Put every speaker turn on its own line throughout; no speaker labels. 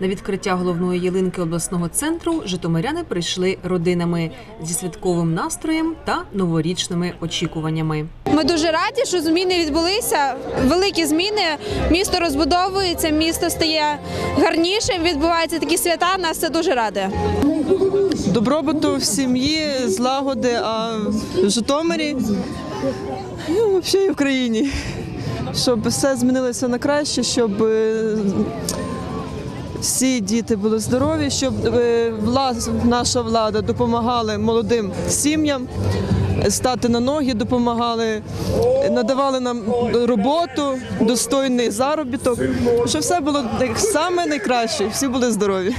На відкриття головної ялинки обласного центру житомиряни прийшли родинами зі святковим настроєм та новорічними очікуваннями.
Ми дуже раді, що зміни відбулися. Великі зміни. Місто розбудовується, місто стає гарнішим. Відбуваються такі свята. Нас це дуже радує.
добробуту в сім'ї, злагоди, а в Житомирі, ну, взагалі в країні. Щоб все змінилося на краще, щоб е, всі діти були здорові, щоб е, вла- наша влада допомагала молодим сім'ям стати на ноги, допомагали, надавали нам роботу, достойний заробіток, щоб все було саме найкраще, всі були здорові.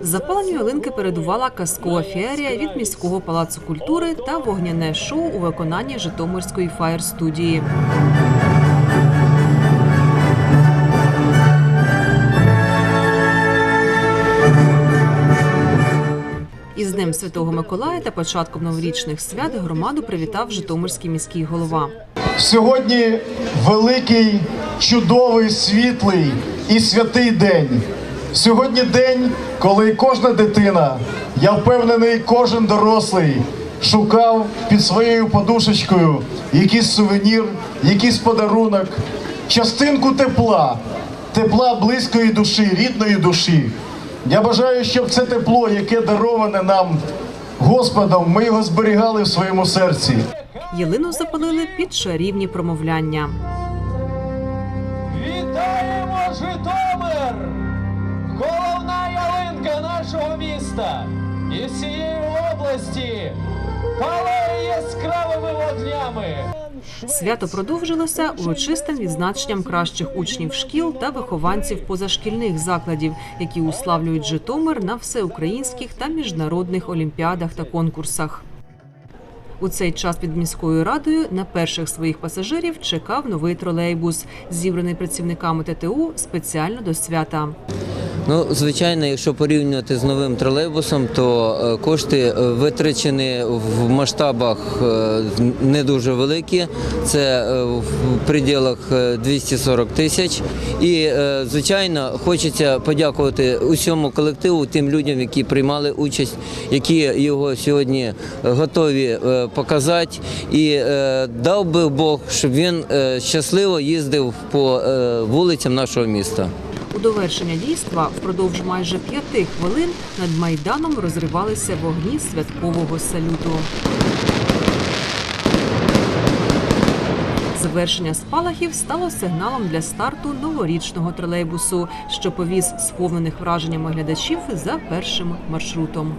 Запаленню ялинки передувала казкова феерія від міського палацу культури та вогняне шоу у виконанні Житомирської фаєр студії. Із Днем Святого Миколая та початком новорічних свят громаду привітав Житомирський міський голова.
Сьогодні великий, чудовий, світлий і святий день. Сьогодні день, коли кожна дитина, я впевнений, кожен дорослий шукав під своєю подушечкою якийсь сувенір, якийсь подарунок, частинку тепла, тепла близької душі, рідної душі. Я бажаю, щоб це тепло, яке дароване нам Господом, ми його зберігали в своєму серці.
Ялину запалили під чарівні промовляння.
Вітаємо Житомир! Головна ялинка нашого міста і всієї області.
Свято продовжилося урочистим відзначенням кращих учнів шкіл та вихованців позашкільних закладів, які уславлюють Житомир на всеукраїнських та міжнародних олімпіадах та конкурсах. У цей час під міською радою на перших своїх пасажирів чекав новий тролейбус, зібраний працівниками ТТУ спеціально до свята.
Ну, звичайно, якщо порівнювати з новим тролейбусом, то е, кошти е, витрачені в масштабах е, не дуже великі. Це в пределах е, 240 тисяч. І, звичайно, хочеться подякувати усьому колективу, тим людям, які приймали участь, які його сьогодні готові показати. І дав би Бог, щоб він щасливо їздив по вулицям нашого міста.
У довершення дійства впродовж майже п'яти хвилин над майданом розривалися вогні святкового салюту. Завершення спалахів стало сигналом для старту новорічного тролейбусу, що повіз сповнених враженнями глядачів за першим маршрутом.